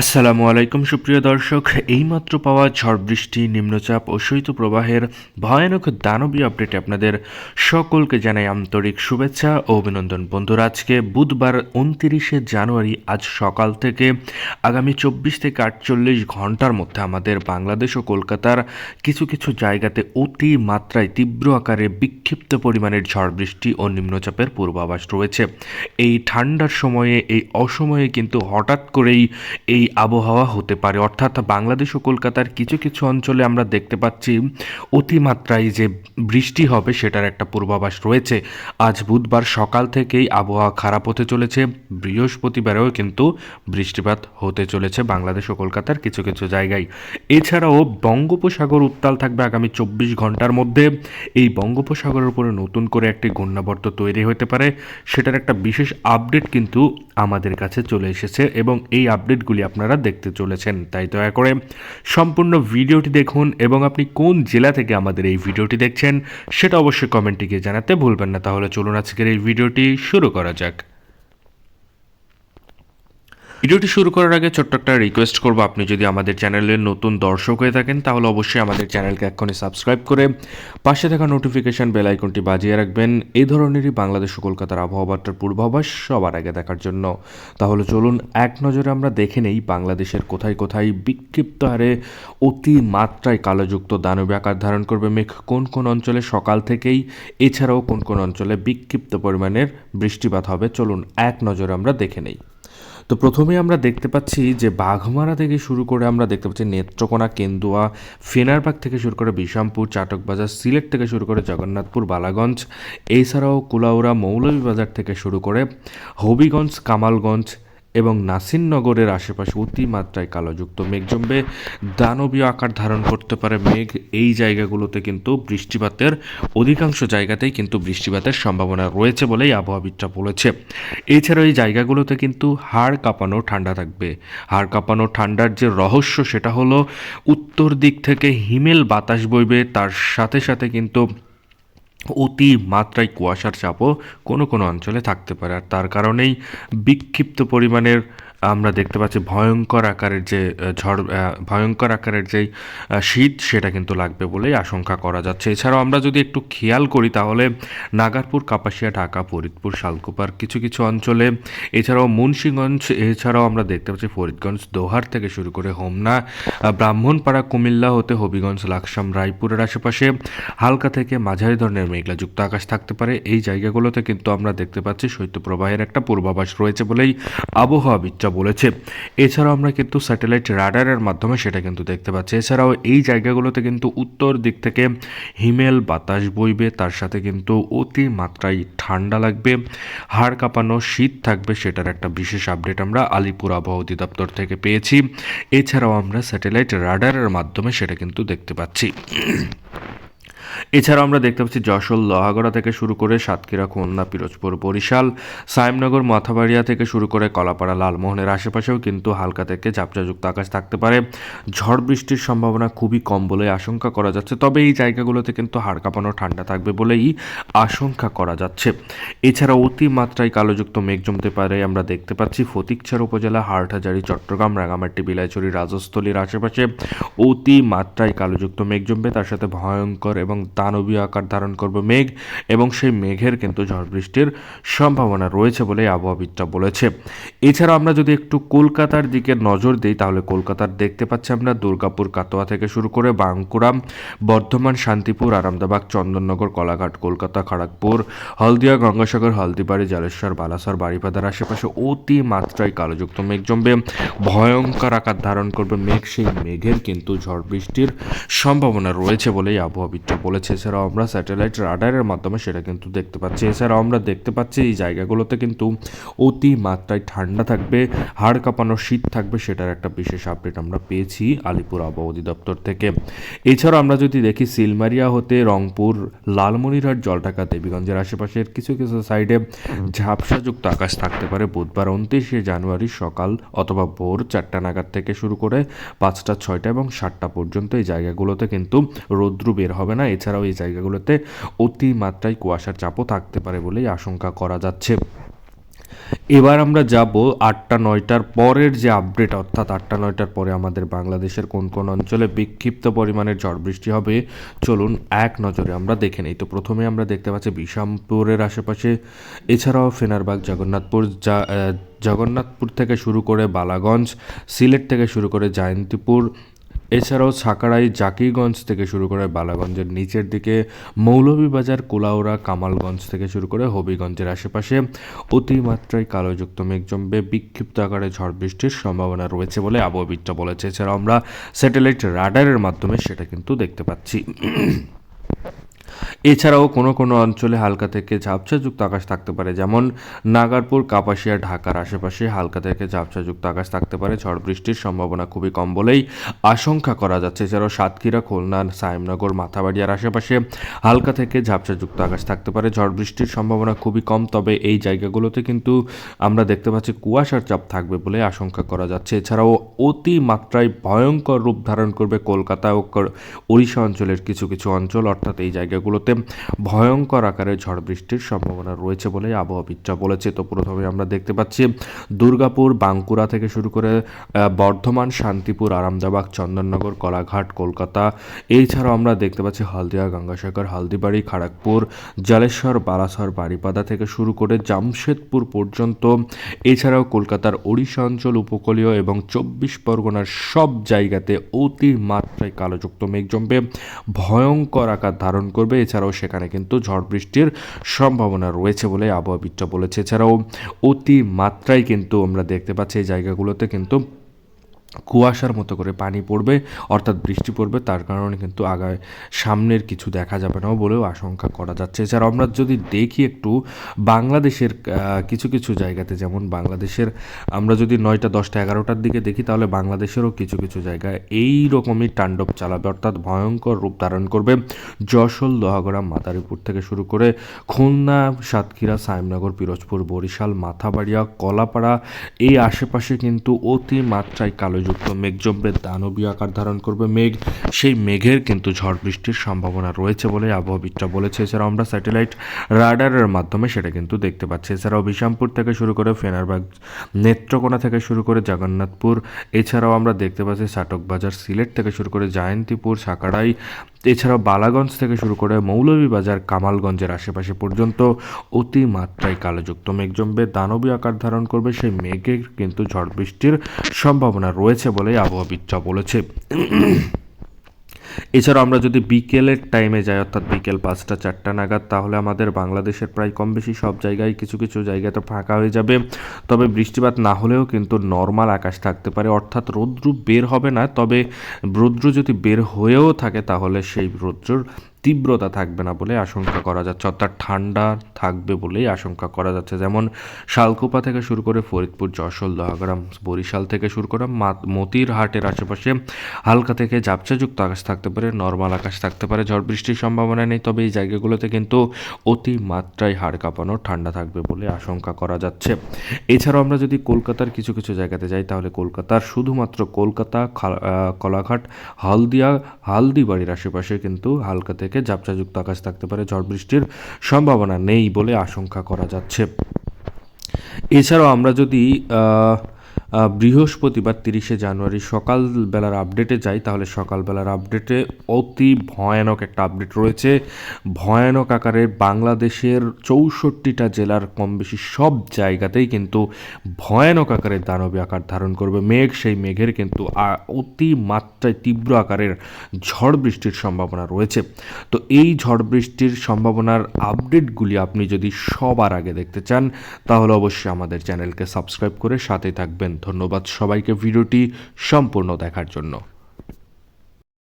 আসসালামু আলাইকুম, সুপ্রিয় দর্শক। এইমাত্র পাওয়া ঝড় বৃষ্টি, নিম্নচাপ ও শৈত্যপ্রবাহের ভয়ানক দানবীয় আপডেটে আপনাদের সকলকে জানাই আন্তরিক শুভেচ্ছা ও অভিনন্দন। বন্ধুরা, আজকে বুধবার উনতিরিশে জানুয়ারি, আজ সকাল থেকে আগামী চব্বিশ থেকে আটচল্লিশ ঘণ্টার মধ্যে আমাদের বাংলাদেশ ও কলকাতার কিছু কিছু জায়গাতে অতি মাত্রায় তীব্র আকারে বিক্ষিপ্ত পরিমাণের ঝড় বৃষ্টি ও নিম্নচাপের পূর্বাভাস রয়েছে। এই ঠান্ডার সময়ে, এই অসময়ে কিন্তু হঠাৎ করেই এই আবহাওয়া হতে পারে। অর্থাৎ বাংলাদেশ ও কলকাতার কিছু কিছু অঞ্চলে আমরা দেখতে পাচ্ছি অতিমাত্রায় যে বৃষ্টি হবে সেটার একটা পূর্বাভাস রয়েছে। আজ বুধবার সকাল থেকেই আবহাওয়া খারাপ হতে চলেছে। বৃহস্পতিবারেও কিন্তু বৃষ্টিপাত হতে চলেছে বাংলাদেশ ও কলকাতার কিছু কিছু জায়গায়। এছাড়াও বঙ্গোপসাগর উত্তাল থাকবে আগামী চব্বিশ ঘণ্টার মধ্যে। এই বঙ্গোপসাগরের উপরে নতুন করে একটি ঘূর্ণাবর্ত তৈরি হতে পারে। সেটার একটা বিশেষ আপডেট কিন্তু আমাদের কাছে চলে এসেছে এবং এই আপডেটগুলি আপনারা দেখতে চলেছেন। তাই দয়া করে সম্পূর্ণ ভিডিওটি দেখুন এবং আপনি কোন জেলা থেকে আমাদের এই ভিডিওটি দেখছেন, সেটা অবশ্যই কমেন্টে গিয়ে জানাতে ভুলবেন না। তাহলে চলুন আজকের এই ভিডিওটি শুরু করা যাক। ভিডিওটি শুরু করার আগে ছোট্ট একটা রিকোয়েস্ট করব। আপনি যদি আমাদের চ্যানেলের নতুন দর্শক হয়ে থাকেন, তাহলে অবশ্যই আমাদের চ্যানেলকে এক্ষুনি সাবস্ক্রাইব করে পাশে থাকা নোটিফিকেশান বেল আইকনটি বাজিয়ে রাখবেন। এই ধরনেরই বাংলাদেশ ও কলকাতার আবহাওয়াটার পূর্বাভাস সবার আগে দেখার জন্য। তাহলে চলুন, এক নজরে আমরা দেখে নেই বাংলাদেশের কোথায় কোথায় বিক্ষিপ্ত হারে অতি মাত্রায় কালোযুক্ত দানবে আকার ধারণ করবে মেঘ, কোন কোন অঞ্চলে সকাল থেকেই, এছাড়াও কোন কোন অঞ্চলে বিক্ষিপ্ত পরিমাণের বৃষ্টিপাত হবে। চলুন, এক নজরে আমরা দেখে নেই। তো প্রথমে আমরা দেখতে পাচ্ছি যে বাঘমারা থেকে শুরু করে আমরা দেখতে পাচ্ছি নেত্রকোনা, কেন্দুয়া, ফেনারবাগ থেকে শুরু করে বিশামপুর, চাটকবাজার, সিলেট থেকে শুরু করে জগন্নাথপুর, বালাগঞ্জ, এছাড়াও কুলাউড়া, মৌলভীবাজার থেকে শুরু করে হবিগঞ্জ, কামালগঞ্জ এবং নাসিরনগরের আশেপাশে অতিমাত্রায় কালোযুক্ত মেঘ জমবে। দানবীয় আকার ধারণ করতে পারে মেঘ। এই জায়গাগুলোতে কিন্তু বৃষ্টিপাতের অধিকাংশ জায়গাতেই কিন্তু বৃষ্টিপাতের সম্ভাবনা রয়েছে বলেই আবহাওয়াবিদরা বলেছে। এছাড়াও এই জায়গাগুলোতে কিন্তু হাড় কাঁপানো ঠান্ডা থাকবে। হাড় কাঁপানো ঠান্ডার যে রহস্য সেটা হলো, উত্তর দিক থেকে হিমেল বাতাস বইবে। তার সাথে সাথে কিন্তু অতি মাত্রায় কুয়াশার চাপও কোনো কোনো অঞ্চলে থাকতে পারে। আর তার কারণেই বিক্ষিপ্ত পরিমাণের আমরা দেখতে পাচ্ছি ভয়ঙ্কর আকারের যে ঝড় ভয়ঙ্কর আকারের যেই শীত, সেটা কিন্তু লাগবে বলেই আশঙ্কা করা যাচ্ছে। এছাড়াও আমরা যদি একটু খেয়াল করি তাহলে নাগারপুর, কাপাসিয়া, ঢাকা, ফরিদপুর, শালকুপার কিছু কিছু অঞ্চলে, এছাড়াও মুন্সীগঞ্জ, এছাড়াও আমরা দেখতে পাচ্ছি ফরিদগঞ্জ, দোহার থেকে শুরু করে হোমনা ব্রাহ্মণপাড়া, কুমিল্লা হতে হবিগঞ্জ, লাকসাম, রায়পুরের আশেপাশে হালকা থেকে মাঝারি ধরনের মেঘলাযুক্ত আকাশ থাকতে পারে। এই জায়গাগুলোতে কিন্তু আমরা দেখতে পাচ্ছি শৈত্যপ্রবাহের একটা পূর্বাভাস রয়েছে বলেই আবহাওয়াবিদরা বলেছে। এছাড়াও আমরা কিন্তু স্যাটেলাইট রাডারের মাধ্যমে সেটা কিন্তু দেখতে পাচ্ছি। এছাড়াও এই জায়গাগুলোতে কিন্তু উত্তর দিক থেকে হিমেল বাতাস বইবে, তার সাথে কিন্তু অতি মাত্রায় ঠান্ডা লাগবে। হাড় কাঁপানো শীত থাকবে, সেটার একটা বিশেষ আপডেট আমরা আলিপুর আবহাওয়া অধিদপ্তর থেকে পেয়েছি। এছাড়াও আমরা স্যাটেলাইট রাডারের মাধ্যমে সেটা কিন্তু দেখতে পাচ্ছি। এছাড়াও আমরা দেখতে পাচ্ছি যশোর লোহাগড়া থেকে শুরু করে সাতক্ষীরা, খুলনা, পিরোজপুর, বরিশাল, সাইমনগর, মাথাবাড়িয়া থেকে শুরু করে কলাপাড়া, লালমোহনের আশেপাশেও কিন্তু হালকা থেকে ঝাপটাযুক্ত আকাশ থাকতে পারে। ঝড় বৃষ্টির সম্ভাবনা খুবই কম বলে আশঙ্কা করা যাচ্ছে, তবে এই জায়গাগুলোতে কিন্তু হাড় কাঁপানো ঠান্ডা থাকবে বলেই আশঙ্কা করা যাচ্ছে। এছাড়া অতি মাত্রায় কালোযুক্ত মেঘ জমতে পারে, আমরা দেখতে পাচ্ছি ফতিকছড় উপজেলা, হাটহাজারি, চট্টগ্রাম, রাঙামাটি, বিলাইছড়ি, রাজস্থলীর আশেপাশে অতি মাত্রায় কালোযুক্ত মেঘ জমবে, তার সাথে ভয়ঙ্কর এবং দানবীয় আকার ধারণ করবে মেঘ এবং সেই মেঘের কিন্তু ঝড় বৃষ্টির সম্ভাবনা রয়েছে বলে আবহাওয়াবিদরা বলেছে। এছাড়া আমরা যদি একটু কলকাতার দিকে নজর দিই, তাহলে কলকাতার দেখতে পাচ্ছি আমরা দুর্গাপুর কাতোয়া থেকে শুরু করে বাঁকুড়া, বর্ধমান, শান্তিপুর আরামদাবাগ চন্দননগর, কলাঘাট, কলকাতা, খড়গপুর, হলদিয়া, গঙ্গাসাগর, হলদিবাড়ি, জলেশ্বর, বালাসর বাড়িপাদার আশেপাশে অতি মাত্রায় কালোযুক্ত মেঘ জমবে। ভয়ঙ্কর আকার ধারণ করবে মেঘ। সেই মেঘের কিন্তু ঝড় বৃষ্টির সম্ভাবনা রয়েছে বলেই আবহাওয়াবিদরা বলেছে। এছাড়াও আমরা স্যাটেলাইট রাডারের মাধ্যমে সেটা কিন্তু দেখতে পাচ্ছি। এছাড়াও আমরা দেখতে পাচ্ছি এই জায়গাগুলোতে কিন্তু অতি মাত্রায় ঠান্ডা থাকবে, হাড় কাঁপানো শীত থাকবে সেটার একটা বিশেষ আপডেট আমরা পেয়েছি আলিপুর আবহাওয়া অধিদপ্তর থেকে। এছাড়াও আমরা যদি দেখি সিলমারিয়া হতে রংপুর, লালমনিরহাট, জলঢাকা, দেবীগঞ্জের আশেপাশের কিছু কিছু সাইডে ঝাপসাযুক্ত আকাশ থাকতে পারে। বুধবার উনত্রিশে জানুয়ারি সকাল অথবা ভোর চারটা নাগাদ থেকে শুরু করে পাঁচটা, ছয়টা এবং সাতটা পর্যন্ত এই জায়গাগুলোতে কিন্তু রৌদ্র বের হবে না। এছাড়াও এই জায়গাগুলোতে অতি মাত্রায় কুয়াশার চাপও থাকতে পারে বলেই আশঙ্কা করা যাচ্ছে। এবার আমরা যাব আটটা নয়টার পরের যে আপডেট, অর্থাৎ আটটা নয়টার পরে আমাদের বাংলাদেশের কোন কোন অঞ্চলে বিক্ষিপ্ত পরিমাণের ঝড় বৃষ্টি হবে, চলুন এক নজরে আমরা দেখে নিই। তো প্রথমে আমরা দেখতে পাচ্ছি বিশামপুরের আশেপাশে, এছাড়াও ফেনারবাগ, জগন্নাথপুর যা জগন্নাথপুর থেকে শুরু করে বালাগঞ্জ, সিলেট থেকে শুরু করে জয়ন্তীপুর এছাড়াও সাকারাই জাকিগঞ্জ থেকে শুরু করে বালাগঞ্জের নিচের দিকে মৌলভীবাজার, কোলাউড়া, কামালগঞ্জ থেকে শুরু করে হবিগঞ্জের আশেপাশে অতিমাত্রায় কালোযুক্ত মেঘ জমবে বিক্ষিপ্ত আকারে ঝড় বৃষ্টির সম্ভাবনা রয়েছে বলে আবহাওয়াবিদরা বলেছে। এছাড়াও আমরা স্যাটেলাইট রাডারের মাধ্যমে সেটা কিন্তু দেখতে পাচ্ছি। এছাড়াও কোনো কোনো অঞ্চলে হালকা থেকে ঝাপসাযুক্ত আকাশ থাকতে পারে, যেমন নাগারপুর, কাপাসিয়া, ঢাকার আশেপাশে হালকা থেকে ঝাপসাযুক্ত আকাশ থাকতে পারে। ঝড় বৃষ্টির সম্ভাবনা খুবই কম বলেই আশঙ্কা করা যাচ্ছে। এছাড়াও সাতক্ষীরা, খুলনা সাইমনগর মাথাবাড়িয়ার আশেপাশে হালকা থেকে ঝাপসাযুক্ত আকাশ থাকতে পারে। ঝড় বৃষ্টির সম্ভাবনা খুবই কম, তবে এই জায়গাগুলোতে কিন্তু আমরা দেখতে পাচ্ছি কুয়াশার চাপ থাকবে বলে আশঙ্কা করা যাচ্ছে। এছাড়াও অতি মাত্রায় ভয়ঙ্কর রূপ ধারণ করবে কলকাতা ও ওড়িশা অঞ্চলের কিছু কিছু অঞ্চল, অর্থাৎ এই জায়গাগুলোতে ভয়ঙ্কর আকারে ঝড় বৃষ্টির সম্ভাবনা রয়েছে বলে আবহাওয়াবিদরা বলেছে। তো প্রথমে আমরা দেখতে পাচ্ছি, দুর্গাপুর, বাঁকুড়া থেকে শুরু করে বর্ধমান, শান্তিপুর আরামদাবাগ চন্দননগর, কলাঘাট, কলকাতা, এছাড়াও আমরা দেখতে পাচ্ছি হলদিয়া, গঙ্গাসাগর, হালদিবাড়ি, খড়গপুর, জলেশ্বর বালাসর বারিপাদা থেকে শুরু করে জামশেদপুর পর্যন্ত, এছাড়াও কলকাতার ওড়িশা অঞ্চল উপকূলীয় এবং চব্বিশ পরগনার সব জায়গাতে অতি মাত্রায় কালোযুক্ত মেঘ জমবে। ভয়ঙ্কর আকার ধারণ করবে এছাড়াও সেখানে কিন্তু ঝড় বৃষ্টির সম্ভাবনা রয়েছে বলে আবহাওয়াবিদরা বলেছে। এছাড়াও অতি মাত্রায় কিন্তু আমরা দেখতে পাচ্ছি এই জায়গাগুলোতে কিন্তু কুয়াশার মতো করে পানি পড়বে, অর্থাৎ বৃষ্টি পড়বে, তার কারণে কিন্তু আগায় সামনের কিছু দেখা যাবে না বলেও আশঙ্কা করা যাচ্ছে। এছাড়া আমরা যদি দেখি একটু বাংলাদেশের কিছু কিছু জায়গাতে, যেমন বাংলাদেশের, আমরা যদি নয়টা, দশটা, এগারোটার দিকে দেখি, তাহলে বাংলাদেশেরও কিছু কিছু জায়গায় এই রকমই তাণ্ডব চালাবে, অর্থাৎ ভয়ঙ্কর রূপ ধারণ করবে। যশোর, লোহাগড়া, মাদারীপুর থেকে শুরু করে খুলনা, সাতক্ষীরা সাইমনগর পিরোজপুর, বরিশাল, মাথাবাড়িয়া, কলাপাড়া, এই আশেপাশে কিন্তু অতি মাত্রায় কালোযুক্ত মেঘ জমবে দানবীয় আকার ধারণ করবে মেঘ। সেই মেঘের কিন্তু ঝড় বৃষ্টির সম্ভাবনা রয়েছে বলে আবহাওয়াবিদরা বলেছে। এছাড়াও আমরা স্যাটেলাইট রাডারের মাধ্যমে সেটা কিন্তু দেখতে পাচ্ছি। এছাড়াও বিশামপুর থেকে শুরু করে ফেনারবাগ, নেত্রকোনা থেকে শুরু করে জগন্নাথপুর। এছাড়াও আমরা দেখতে পাচ্ছি সাটক বাজার সিলেট থেকে শুরু করে জয়ন্তীপুর সাকারাই এছাড়াও বালাগঞ্জ থেকে শুরু করে মৌলভীবাজার, কামালগঞ্জের আশেপাশে পর্যন্ত অতিমাত্রায় কালোযুক্ত মেঘ জমবে। দানবী আকার ধারণ করবে সেই মেঘের কিন্তু ঝড় বৃষ্টির সম্ভাবনা রয়েছে বলেই আবহাওয়াবিদরা বলেছে। এছাড়াও আমরা যদি বিকেলের টাইমে যাই, অর্থাৎ বিকেল পাঁচটা, চারটা নাগাদ, তাহলে আমাদের বাংলাদেশের প্রায় কম বেশি সব জায়গায় কিছু কিছু জায়গাতে ফাঁকা হয়ে যাবে। তবে বৃষ্টিপাত না হলেও কিন্তু নর্মাল আকাশ থাকতে পারে, অর্থাৎ রৌদ্র বের হবে না। তবে রৌদ্র যদি বের হয়েও থাকে, তাহলে সেই রৌদ্রর তীব্রতা থাকবে না বলে আশঙ্কা করা যাচ্ছে, অর্থাৎ ঠান্ডা থাকবে বলেই আশঙ্কা করা যাচ্ছে। যেমন শালকুপা থেকে শুরু করে ফরিদপুর, যশোর, দহাগ্রাম, বরিশাল থেকে শুরু করে মতির হাটের আশেপাশে হালকা থেকে ঝাপসাযুক্ত আকাশ থাকতে পারে, নর্মাল আকাশ থাকতে পারে, ঝড় বৃষ্টির সম্ভাবনা নেই। তবে এই জায়গাগুলোতে কিন্তু অতি মাত্রায় হাড় কাঁপানো ঠান্ডা থাকবে বলে আশঙ্কা করা যাচ্ছে। এছাড়াও আমরা যদি কলকাতার কিছু কিছু জায়গাতে যাই, তাহলে কলকাতার শুধুমাত্র কলকাতা কলাঘাট, হলদিয়া, হালদিবাড়ির আশেপাশে কিন্তু হালকা থেকে ঝাপসাযুক্ত আকাশ থাকতে পারে। ঝড় বৃষ্টির সম্ভাবনা নেই বলে আশঙ্কা করা যাচ্ছে। এছাড়াও আমরা যদি বৃহস্পতিবার তিরিশে জানুয়ারি সকালবেলার আপডেটে যাই, তাহলে সকালবেলার আপডেটে অতি ভয়ানক একটা আপডেট রয়েছে। ভয়ানক আকারে বাংলাদেশের চৌষট্টিটা জেলার কম বেশি সব জায়গাতেই কিন্তু ভয়ানক আকারের দানবী আকার ধারণ করবে। মেঘ, সেই মেঘের কিন্তু অতি মাত্রায় তীব্র আকারের ঝড় বৃষ্টির সম্ভাবনা রয়েছে। তো এই ঝড় বৃষ্টির সম্ভাবনার আপডেটগুলি আপনি যদি সবার আগে দেখতে চান, তাহলে অবশ্যই আমাদের চ্যানেলকে সাবস্ক্রাইব করে সাথে থাকবেন। ধন্যবাদ সবাইকে ভিডিওটি সম্পূর্ণ দেখার জন্য।